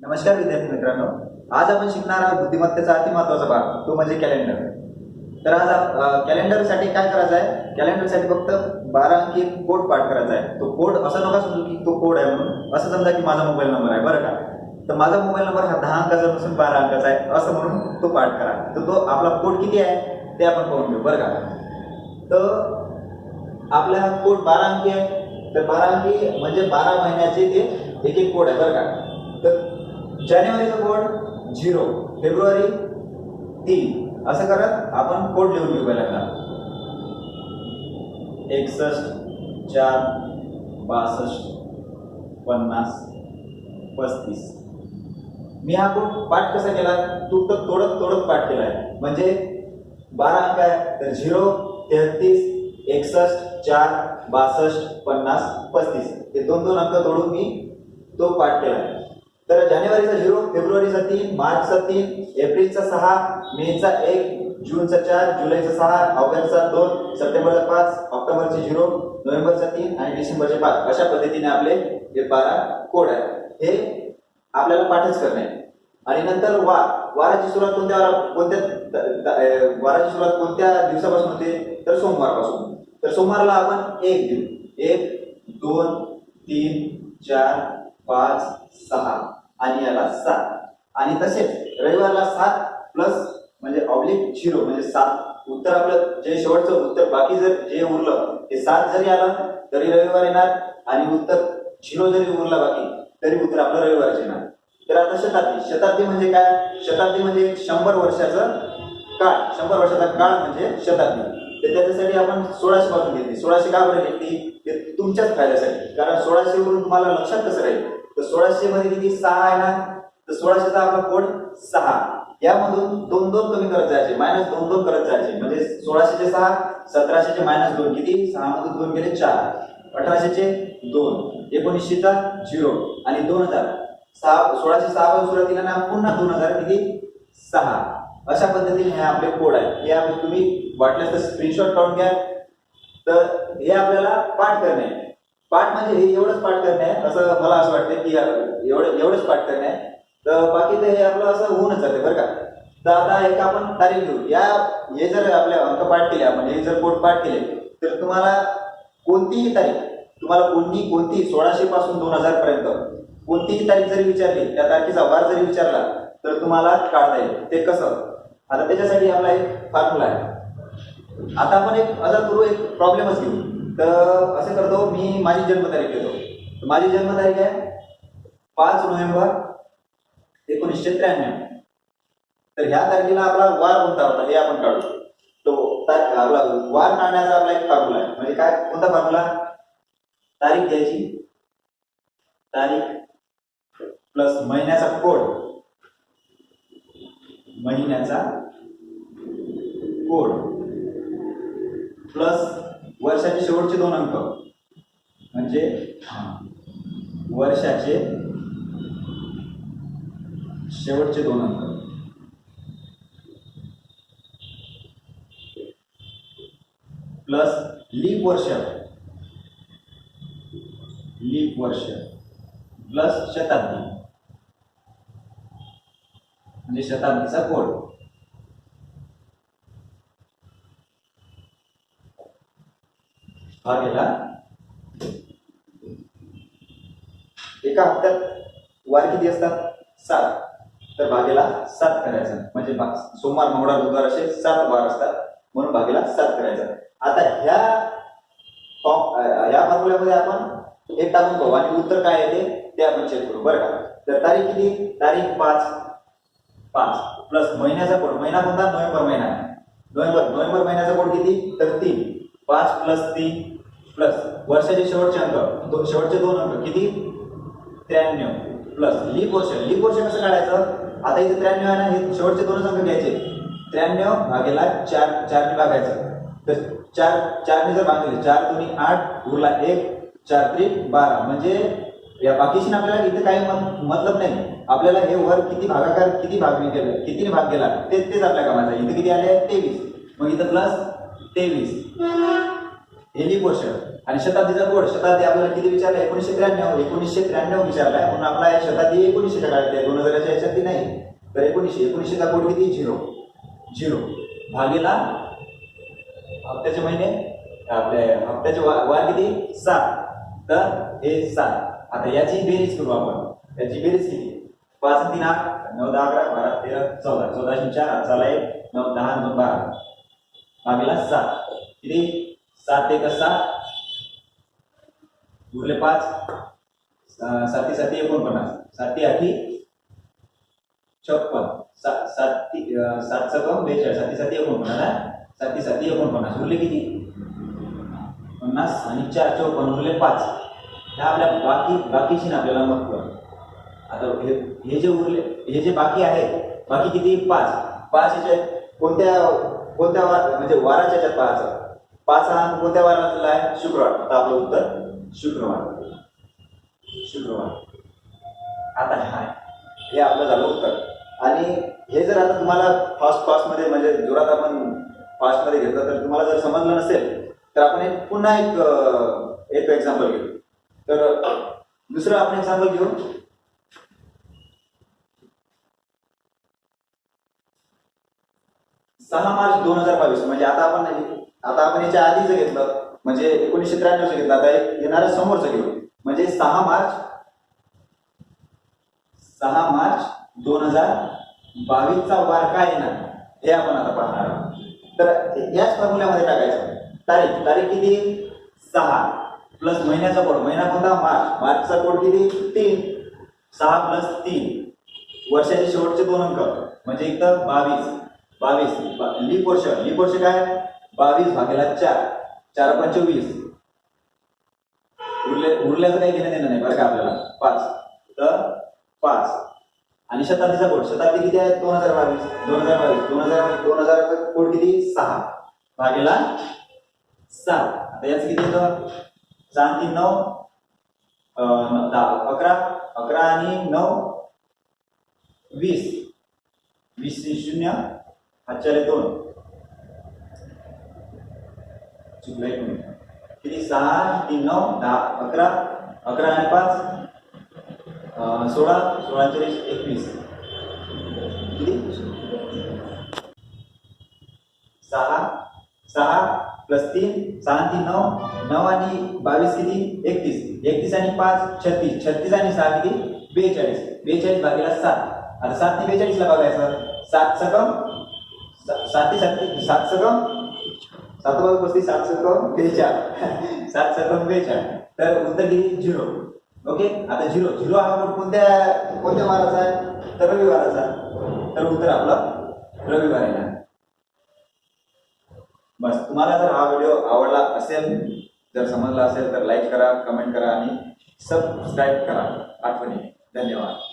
नमस्कार विद्यार्थी मित्रांनो. आज आपण शिकणार आहोत बुद्धिमत्तेचा अति महत्त्वाचा भाग तो म्हणजे कॅलेंडर तर आज कॅलेंडरसाठी काय करायचं आहे? कॅलेंडरसाठी फक्त बारा अंकी एक कोड पाठ करायचा आहे. तो कोड असं नका समजू की तो कोड आहे म्हणून. असं समजा की माझा मोबाईल नंबर आहे बरं का? तर माझा मोबाईल नंबर हा दहा अंकाचा नसून बारा अंकाचा आहे असं म्हणून तो पाठ करा. तर तो आपला कोड किती आहे? ते आपण पाहून घेऊ बरं का? तर आपला हा कोड बारा अंकी आहे. तर बारा अंकी म्हणजे बारा महिन्याचे ते एक एक कोड आहे बरं का? जानेवारीचा कोड झिरो फेब्रुवारी तीन. असं करत आपण कोड लिहून घेऊ पहिल्यांदा. एकसष्ट चार बासष्ट पन्नास पस्तीस. मी हा कोड पाठ कसा केला? तू तर तोडत तोडत पाठ केला आहे म्हणजे बारा अंक आहे तर झिरो तेहतीस एकसष्ट चार बासष्ट पन्नास पस्तीस. हे दोन दोन अंक तोडून मी तो पाठ केला आहे तर जानेवारीचा झिरो फेब्रुवारीचा तीन मार्चचा तीन एप्रिलचा सहा मेचा एक जूनचा चार जुलैचा सहा ऑगस्टचा दोन सप्टेंबरचा पाच ऑक्टोबरचे झिरो नोव्हेंबरचा तीन आणि डिसेंबरचे पाच. अशा पद्धतीने आपले हे बारा कोड आहे हे आपल्याला पाठच करणे. आहे. आणि नंतर वार वाराची सुरुवात कोणत्या कोणत्या वाराची सुरुवात कोणत्या दिवसापासून होते? तर सोमवारपासून. तर सोमवारला आपण एक देऊ. एक दोन तीन चार पाच सहा. आणि याला सात. आणि तसेच रविवारला सात प्लस म्हणजे ऑब्लिक झिरो म्हणजे सात. उत्तर आपलं जे शेवटचं उत्तर बाकी जर जे उरलं ते सात जरी आलं तरी रविवार येणार. आणि उत्तर झिरो जरी उरला बाकी तरी उत्तर आपलं रविवारच येणार. तर आता शताब्दी. शताब्दी म्हणजे काय? शताब्दी म्हणजे शंभर वर्षाचं काळ. शंभर वर्षाचा काळ म्हणजे शताब्दी. तर त्याच्यासाठी आपण सोळाशे पासून घेतली. सोळाशे का बरं घेतली? ते तुमच्याच फायद्यासाठी. कारण सोळाशे वरून तुम्हाला लक्षात कसं राहील? तर सोळाशे मध्ये किती? सहा आहे ना? तर सोळाशेचा आपला कोड सहा. यामधून दोन दोन कमी करत जायचे. मायनस दोन दोन करत जायचे. म्हणजे सोळाशेचे सहा सतराशेचे मायनस दोन. किती? सहा मधून दोन गेले चार. अठराशेचे दोन. एकोणीसशेचा झिरो. आणि दोन हजार. सहा सोळाशे सहा पासून सुरुवातीला ना पुन्हा दोन हजार किती? सहा. अशा पद्धतीने हे आपले कोड आहे. हे आपण तुम्ही वाटल्यास तर स्क्रीनशॉट काढून घ्या. तर हे आपल्याला पाठ करणे. आहे. पाठ म्हणजे हे एवढंच पाठ करणे आहे असं मला असं वाटतं की एवढं एवढंच पाठ करणे आहे. तर बाकी तर हे आपलं असं होऊनच जाते बरं का. तर आता एक आपण तारीख घेऊ. या हे जर आपल्या अंक पाठ केले आपण हे जर पोट पाठ केले तर तुम्हाला कोणतीही तारीख तुम्हाला कोणती कोणती सोळाशे पासून दोन हजार पर्यंत कोणतीही तारीख जरी विचारली त्या तारखेचा वार जरी विचारला तर तुम्हाला काढता येईल. ते कसं? आता त्याच्यासाठी आपला एक फॉर्म्युला आहे. आता आपण एक असा करू एक प्रॉब्लेमच घेऊ. तर असं करतो मी माझी जन्मतारीख घेतो. तर माझी जन्मतारीख आहे पाच नोव्हेंबर एकोणीसशे त्र्याण्णव. तर ह्या तारखेला आपला वार कोणता होता हे आपण काढू. तो तारीख आपला वार काढण्याचा आपला एक फॉर्म्युला आहे. म्हणजे काय कोणता फॉर्म्युला तारीख घ्यायची. तारीख प्लस महिन्याचा कोड. महिन्याचा कोड. प्लस वर्षाचे शेवटचे दोन अंक. म्हणजे वर्षाचे शेवटचे दोन अंक. प्लस लीप वर्ष. लीप वर्ष. प्लस शताब्दी. म्हणजे शताब्दीचा कोड. हा गेला एका हप्त्यात वार किती असतात? सात. तर भागेला सात करायचा. म्हणजे सोमवार मंगळवार बुधवार असे सात वार असतात. म्हणून भागेला सात करायचा. आता ह्या या ह्या फॉर्म्युल्यामध्ये आपण हे टाकून पाहू आणि उत्तर काय येते? ते आपण चेक करू. बरं का? तर तारीख किती? तारीख पाच. पाच. प्लस महिन्याचा कोड. महिना कोणता? नोव्हेंबर महिना. आहे नोव्हेंबर नोव्हेंबर महिन्याचा कोड किती? तर तीन. पाच प्लस तीन. प्लस वर्षाचे शेवटचे अंक दो, शेवटचे दोन अंक किती? त्र्याण्णव. प्लस लीप वर्ष लीप वर्ष कसं काढायचं? आता इथे त्र्याण्णव आहे ना हे शेवटचे दोनच अंक घ्यायचे. त्र्याण्णव भागेला चार चारने भागायचं. तर चार चारने जर भागले चार दोन्ही आठ उरला एक चार त्रिक बारा. म्हणजे या बाकीशी आपल्याला इथे काही मत- मतलब नाही. आपल्याला हे वर किती भागाकार किती भाग केलं कितीने भाग गेला तेच तेच आपल्या कामाचं इथे किती आले? तेवीस. मग इथं प्लस तेवीस. हे लीप वर्ष. आणि शताब्दीचा कोड शताब्दी आपल्याला किती विचारला? एकोणीसशे त्र्याण्णव. एकोणीसशे त्र्याण्णव विचारलाय म्हणून आपला शताब्दी एकोणीसशेच्या काळात आहे. दोन हजाराच्या याच्यात ती नाही. तर एकोणीसशे. एकोणीसशेचा कोड किती? झिरो. झिरो. भागेला हप्त्याचे महिने? आपले हप्त्याचे वा वार किती? सात. तर हे सात. आता याची बेरीज करू आपण. याची बेरीज किती? पाच तीन आठ नऊ दहा अकरा बारा तेरा चौदा. चौदाशे चार. चाला एक. नऊ दहा नऊ बारा. भागेला सात. किती? सात एक सात उरले पाच. साती साती एकोणपन्नास. साती आठी छप्पन. सात साती अं, सात सकम बेचाळीस. साती साती एकोणपन्नास हा? साती साती एकोणपन्नास. उरले किती? पन्नास आणि चार चौपन्न. उरले पाच. ह्या आपल्या बाकी बाकीची ना आपल्याला मग आता हे हे जे उरले हे जे बाकी आहे बाकी किती? पाच. पाच याच्यात कोणत्या कोणत्या वार म्हणजे वाराच्या याच्यात पाहायचं? पाच हा कोणत्या वारातला आहे? शुक्रवार. आता आपलं उत्तर शुक्रवार. शुक्रवार. आता हा हे आपलं झालं उत्तर. आणि हे जर आता तुम्हाला फास्ट फास्टमध्ये म्हणजे जोरात आपण फास्टमध्ये घेतलं तर तुम्हाला जर समजलं नसेल तर आपण एक पुन्हा एक एक एक्झाम्पल घेऊ. तर दुसरं आपण एक्झाम्पल घेऊ. सहा मार्च दोन हजार बावीस म्हणजे आता आपण आता आपण याच्या आधीच घेतलं म्हणजे एकोणीसशे त्र्याण्णवचं घेतलं आता एक येणाऱ्या समोरचं घेऊ. म्हणजे सहा मार्च सहा मार्च दोन हजार बावीसचा वार काय येणार? हे आपण आता पाहणार आहोत. तर याच फॉर्म्युल्यामध्ये टाकायचं. तारीख तारीख किती? सहा. प्लस महिन्याचा कोड महिना कोणता? मार्च. मार्चचा कोड किती? तीन. सहा प्लस तीन. वर्षाचे शेवटचे दोन अंक. म्हणजे इथं बावीस. बावीस. लीप वर्ष. लीप वर्ष काय? बावीस भागेला चार. चार पंचवीस उरले उरल्याचं काही घेणं देणं नाही बरं का आपल्याला. पाच. तर पाच. आणि शताब्दीचा कोट. शताब्दी किती आहे? दोन हजार बावीस. दोन हजार बावीस. दोन हजार दोन हजारचा कोट किती? सहा. भागेला सात. आता याच किती येतं? सहा तीन नऊ. दहा. अकरा. अकरा आणि नऊ. वीस. वीस शून्य. हातच्याले दोन. चुकलं किती सहा तीन नऊ दहा अकरा अकरा आणि पाच सोळा सोळा चाळीस एकवीस किती सहा सहा प्लस तीन सहा तीन नऊ नऊ आणि बावीस किती एकतीस एकतीस आणि पाच छत्तीस छत्तीस आणि सहा किती बेचाळीस बेचाळीस भागीला सात आता सात ते बेचाळीसला बघायचं सात सकम सा- सात ते सात सात सकम सात बाजू पस्तीस सात सकम बेचाळ. सात सकम बेचाळ. तर उत्तर किती झिरो ओके आता झिरो झिरो हा कोणत्या कोणत्या वाराचा आहे? तर रविवाराचा. तर उत्तर आपलं रविवार आहे बस. तुम्हाला जर हा व्हिडिओ आवडला असेल जर समजला असेल तर लाईक करा कमेंट करा आणि सबस्क्राईब करा. आठवणी. धन्यवाद.